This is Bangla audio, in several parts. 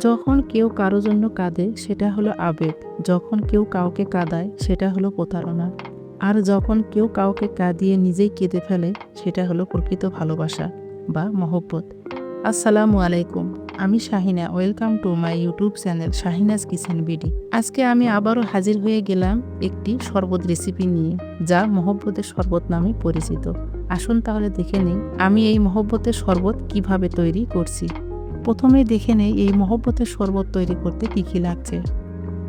যখন কেউ কারও জন্য কাঁদে, সেটা হলো আবেগ। যখন কেউ কাউকে কাঁদায়, সেটা হলো প্রতারণা। আর যখন কেউ কাউকে কাঁদিয়ে নিজেই কেঁদে ফেলে, সেটা হলো প্রকৃত ভালোবাসা বা মহব্বত। আসসালামু আলাইকুম, আমি Shahina. Welcome to my YouTube channel Shahinaz kitchen BD. আজকে আমি আবারও হাজির হয়ে গেলাম একটি শরবত রেসিপি নিয়ে, যা মহব্বতের শরবত নামে পরিচিত। আসুন তাহলে দেখে নিই, আমি এই মহব্বতের শরবত কীভাবে তৈরি করছি। প্রথমে দেখে নেই এই মহব্বতের শরবত তৈরি করতে কী কী লাগছে।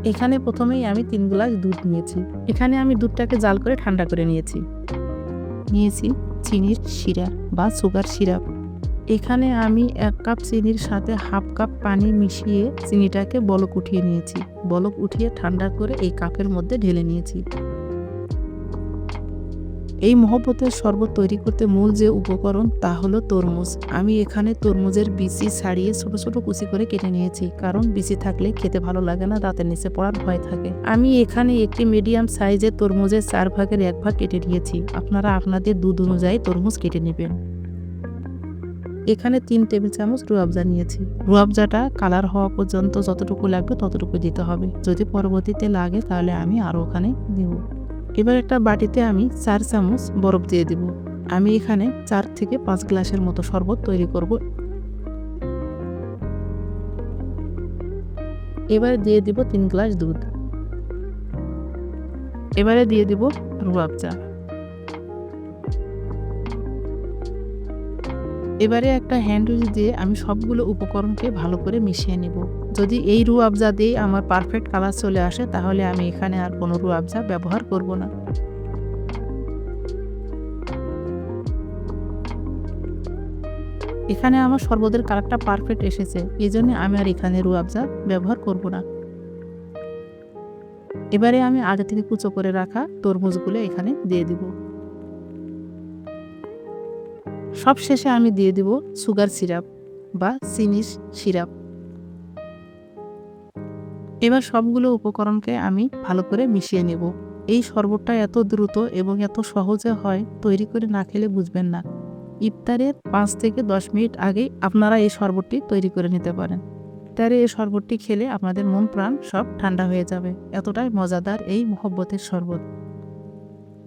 এখানে প্রথমেই আমি তিন গ্লাস দুধ নিয়েছি। এখানে আমি দুধটাকে জাল করে ঠান্ডা করে নিয়েছি। নিয়েছি চিনির শিরা বা সুগার সিরাপ এখানে আমি এক কাপ চিনির সাথে হাফ কাপ পানি মিশিয়ে চিনিটাকে বলক উঠিয়ে নিয়েছি। বলক উঠিয়ে ঠান্ডা করে এই কাপের মধ্যে ঢেলে নিয়েছি। এই মহব্বতের শরবত তৈরি করতে মূল যে উপকরণ তা হলো তরমুজ। আমি এখানে তরমুজের বিচি ছাড়িয়ে ছোট ছোট কুচি করে কেটে নিয়েছি, কারণ বিচি থাকলে খেতে ভালো লাগে না, দাঁতের নিচে পড়ার ভয় থাকে। আমি এখানে একটি মিডিয়াম সাইজের তরমুজের চার ভাগের এক ভাগ কেটে নিয়েছি। আপনারা আপনাদের দুধ অনুযায়ী তরমুজ কেটে নেবেন। এখানে তিন টেবিল চামচ রুয়াবজা নিয়েছি। রুয়াবজাটা কালার হওয়া পর্যন্ত যতটুকু লাগবে ততটুকু দিতে হবে। যদি পরবর্তীতে লাগে তাহলে আমি আরও ওখানে দেবো। এবার একটা বাটিতে আমি চার চামচ বরফ দিয়ে দিব। আমি এখানে চার থেকে পাঁচ গ্লাসের মতো শরবত তৈরি করব। এবারে দিয়ে দিব তিন গ্লাস দুধ। এবারে দিয়ে দিব রুয়াবজা এবারে একটা হ্যান্ড উইচ দিয়ে আমি সবগুলো উপকরণকে ভালো করে মিশিয়ে নেব। যদি এই রু আবজা দিয়ে আমার পারফেক্ট কালার চলে আসে, তাহলে আমি এখানে আর কোনো রু আবজা ব্যবহার করব না। এখানে আমার শরবতের কালারটা পারফেক্ট এসেছে এই জন্য আমি আর এখানে রু আবজা ব্যবহার করব না। এবারে আমি আগে থেকে কুচো করে রাখা তরমুজগুলো এখানে দিয়ে দিব। সব শেষে আমি দিয়ে দিব সুগার সিরাপ বা চিনির সিরাপ। এবার সবগুলো উপকরণকে আমি ভালো করে মিশিয়ে নেব। এই শরবতটা এত দ্রুত এবং এত সহজে হয়, তৈরি করে না খেলে বুঝবেন না। ইফতারের পাঁচ থেকে দশ মিনিট আগেই আপনারা এই শরবতটি তৈরি করে নিতে পারেন। ইফতারে এই শরবতটি খেলে আপনাদের মন প্রাণ সব ঠান্ডা হয়ে যাবে। এতটাই মজাদার এই মহব্বতের শরবত।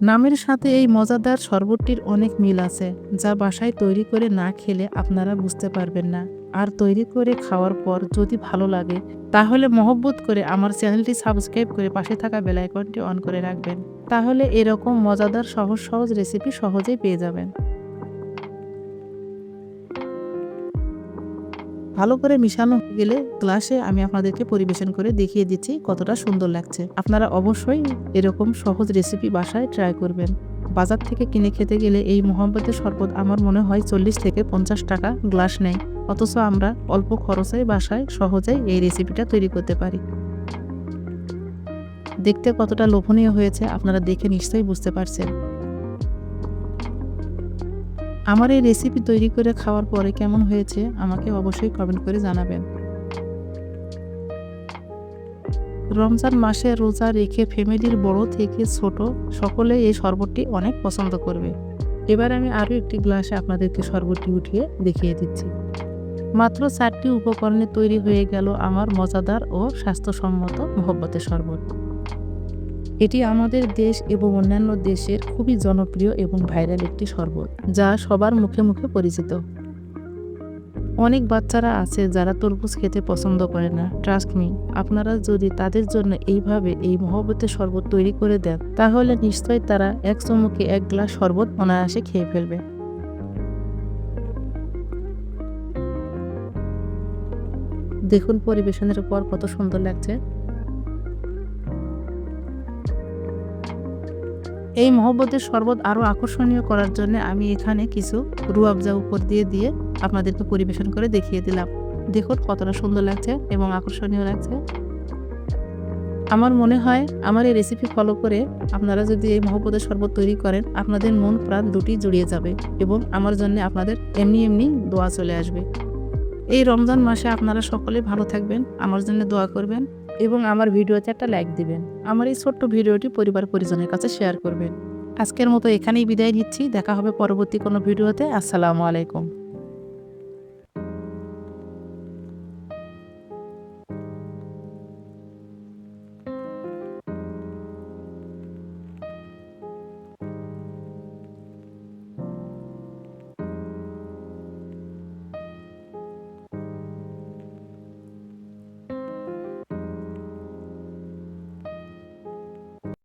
নামের সাথে এই মজাদার শরবতটির অনেক মিল আছে, যা বাসায় তৈরি করে না খেলে আপনারা বুঝতে পারবেন না। আর তৈরি করে খাওয়ার পর যদি ভালো লাগে, তাহলে মহব্বত করে আমার চ্যানেলটি সাবস্ক্রাইব করে পাশে থাকা বেলাইকনটি অন করে রাখবেন। তাহলে এরকম মজাদার সহজ সহজ রেসিপি সহজেই পেয়ে যাবেন। ভালো করে মিশানো গেলে গ্লাসে আমি আপনাদেরকে পরিবেশন করে দেখিয়ে দিচ্ছি কতটা সুন্দর লাগছে। আপনারা অবশ্যই এরকম সহজ রেসিপি বাসায় ট্রাই করবেন। বাজার থেকে কিনে খেতে গেলে এই মোহাম্মতের শরবত আমার মনে হয় চল্লিশ থেকে পঞ্চাশ টাকা গ্লাস নেয়। অথচ আমরা অল্প খরচে বাসায় সহজেই এই রেসিপিটা তৈরি করতে পারি। দেখতে কতটা লোভনীয় হয়েছে আপনারা দেখে নিশ্চয়ই বুঝতে পারছেন। আমার এই রেসিপি তৈরি করে খাওয়ার পরে কেমন হয়েছে আমাকে অবশ্যই কমেন্ট করে জানাবেন। রমজান মাসে রোজা রেখে ফ্যামিলির বড় থেকে ছোট সকলে এই শরবতটি অনেক পছন্দ করবে। এবার আমি আরও একটি গ্লাসে আপনাদেরকে শরবতটি উঠিয়ে দেখিয়ে দিচ্ছি। মাত্র চারটি উপকরণে তৈরি হয়ে গেল আমার মজাদার ও স্বাস্থ্যসম্মত মহব্বতের শরবত। এটি আমাদের দেশ এবং অন্যান্য দেশের খুবই জনপ্রিয় এবং ভাইরাল একটি শরবত, যা সবার মুখে মুখে পরিচিত। অনেক বাচ্চারা আছে যারা তরমুজ খেতে পছন্দ করে না। ট্রাস্ট মি আপনারা যদি তাদের জন্য এইভাবে এই মহব্বতের শরবত তৈরি করে দেন, তাহলে নিশ্চয়ই তারা এক চমুকে এক গ্লাস শরবত অনায়াসে খেয়ে ফেলবে। দেখুন পরিবেশনের পর কত সুন্দর লাগছে। এই মহব্বতের শরবত আরও আকর্ষণীয় করার জন্য আমি এখানে কিছু রুয়াবজা উপর দিয়ে দিয়ে আপনাদেরকে পরিবেশন করে দেখিয়ে দিলাম। দেখুন কতটা সুন্দর লাগছে এবং আকর্ষণীয় লাগছে। আমার মনে হয় আমার এই রেসিপি ফলো করে আপনারা যদি এই মহব্বতের শরবত তৈরি করেন, আপনাদের মন প্রাণ দুটি জুড়িয়ে যাবে এবং আমার জন্য আপনাদের এমনি এমনি দোয়া চলে আসবে। এই রমজান মাসে আপনারা সকলে ভালো থাকবেন, আমার জন্য দোয়া করবেন। এবং আমার ভিডিওতে একটা লাইক দিবেন। আমার এই ছোট্ট ভিডিওটি পরিবার পরিজনের কাছে শেয়ার করবেন। আজকের মতো এখানেই বিদায় নিচ্ছি। দেখা হবে পরবর্তী কোনো ভিডিওতে। আসসালামু আলাইকুম।